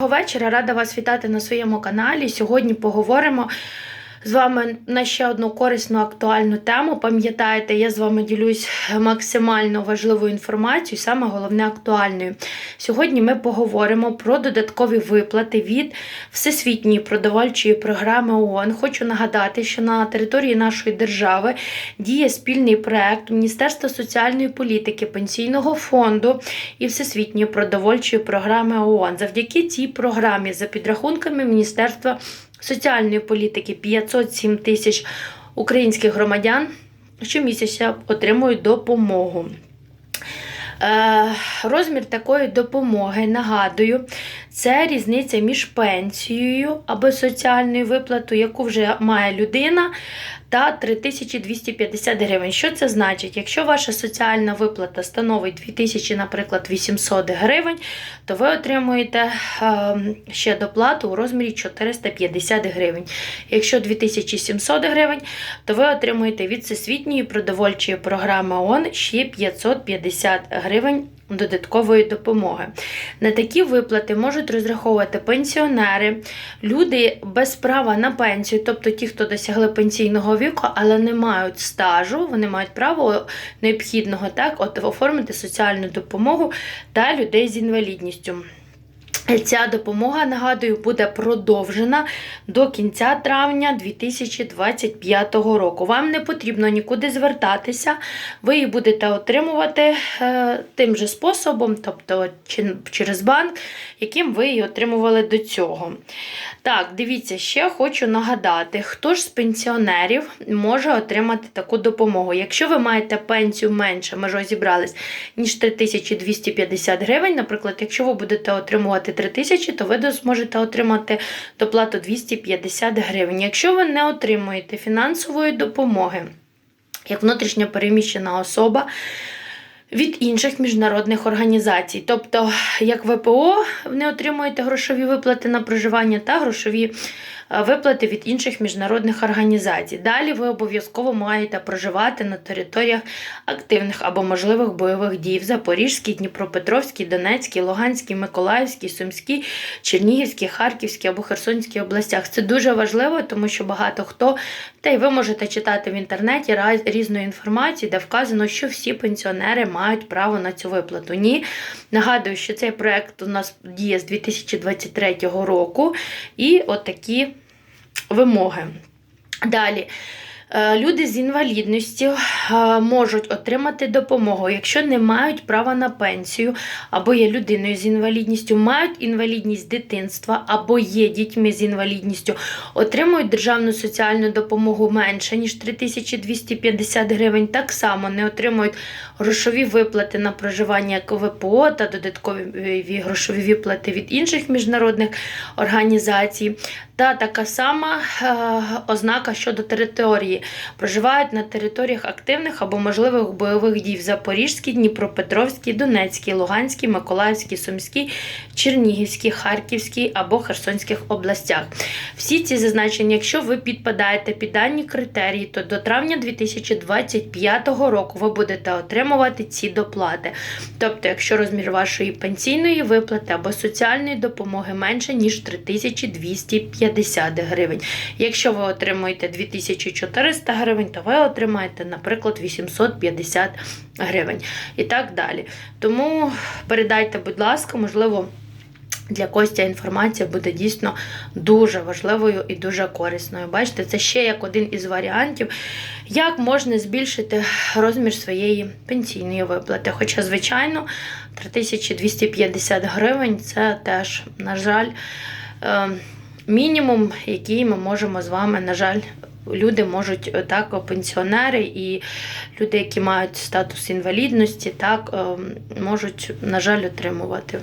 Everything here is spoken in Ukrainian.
Доброго вечора, рада вас вітати на своєму каналі. Сьогодні поговоримо з вами на ще одну корисну актуальну тему. Пам'ятаєте, я з вами ділюсь максимально важливою інформацією, саме головне актуальною. Сьогодні ми поговоримо про додаткові виплати від Всесвітньої продовольчої програми ООН. Хочу нагадати, що на території нашої держави діє спільний проект Міністерства соціальної політики, пенсійного фонду і Всесвітньої продовольчої програми ООН. Завдяки цій програмі, за підрахунками Міністерства соціальної політики, 507 тисяч українських громадян щомісяця отримують допомогу. Е, Розмір такої допомоги, нагадую, це різниця між пенсією або соціальною виплатою, яку вже має людина, та 3250 гривень. Що це значить? Якщо ваша соціальна виплата становить 2000, наприклад, 800 гривень, то ви отримуєте е, ще доплату у розмірі 450 гривень. Якщо 2700 гривень, то ви отримуєте від Всесвітньої продовольчої програми ООН ще 550 гривень додаткової допомоги. На такі виплати можуть розраховувати пенсіонери, люди без права на пенсію, тобто ті, хто досягли пенсійного віку, але не мають стажу, вони мають право необхідного так, от, оформити соціальну допомогу та людей з інвалідністю. Ця допомога, нагадую, буде продовжена до кінця травня 2025 року. Вам не потрібно нікуди звертатися, ви її будете отримувати е, тим же способом, тобто через банк, яким ви її отримували до цього. Так, дивіться, ще хочу нагадати, хто ж з пенсіонерів може отримати таку допомогу. Якщо ви маєте пенсію менше, ми ж розібрались, ніж 3250 гривень, наприклад, якщо ви будете отримувати 3000, то ви зможете отримати доплату 250 гривень. Якщо ви не отримуєте фінансової допомоги, як внутрішньо переміщена особа, від інших міжнародних організацій. Тобто, як ВПО, не отримуєте грошові виплати на проживання та грошові виплати від інших міжнародних організацій. Далі ви обов'язково маєте проживати на територіях активних або можливих бойових дій в Запорізькій, Дніпропетровській, Донецькій, Луганській, Миколаївській, Сумській, Чернігівській, Харківській або Херсонській областях. Це дуже важливо, тому що багато хто, та й ви можете читати в інтернеті різної інформації, де вказано, що всі пенсіонери мають право на цю виплату. Ні, нагадую, що цей проект у нас діє з 2023 року, і отакі вимоги. Далі. Е, Люди з інвалідністю е, можуть отримати допомогу, якщо не мають права на пенсію, або є людиною з інвалідністю, мають інвалідність дитинства, або є дітьми з інвалідністю, отримують державну соціальну допомогу менше, ніж 3250 гривень. Так само не отримують грошові виплати на проживання як ВПО та додаткові грошові виплати від інших міжнародних організацій. Та така сама е, ознака щодо території. Проживають на територіях активних або можливих бойових дій в Запорізькій, Дніпропетровській, Донецькій, Луганській, Миколаївській, Сумській, Чернігівській, Харківській або Херсонських областях. Всі ці зазначення, якщо ви підпадаєте під дані критерії, то до травня 2025 року ви будете отримувати ці доплати. Тобто, якщо розмір вашої пенсійної виплати або соціальної допомоги менше, ніж 3250 гривень. Якщо ви отримуєте 2400 гривень, то ви отримаєте, наприклад, 850 гривень і так далі. Тому передайте, будь ласка, можливо. Для когось ця інформація буде дійсно дуже важливою і дуже корисною. Бачите, це ще як один із варіантів, як можна збільшити розмір своєї пенсійної виплати. Хоча, звичайно, 3250 гривень це теж, на жаль, е, мінімум, який ми можемо з вами, на жаль, люди можуть е, так, пенсіонери і люди, які мають статус інвалідності, так, е, можуть, на жаль, отримувати.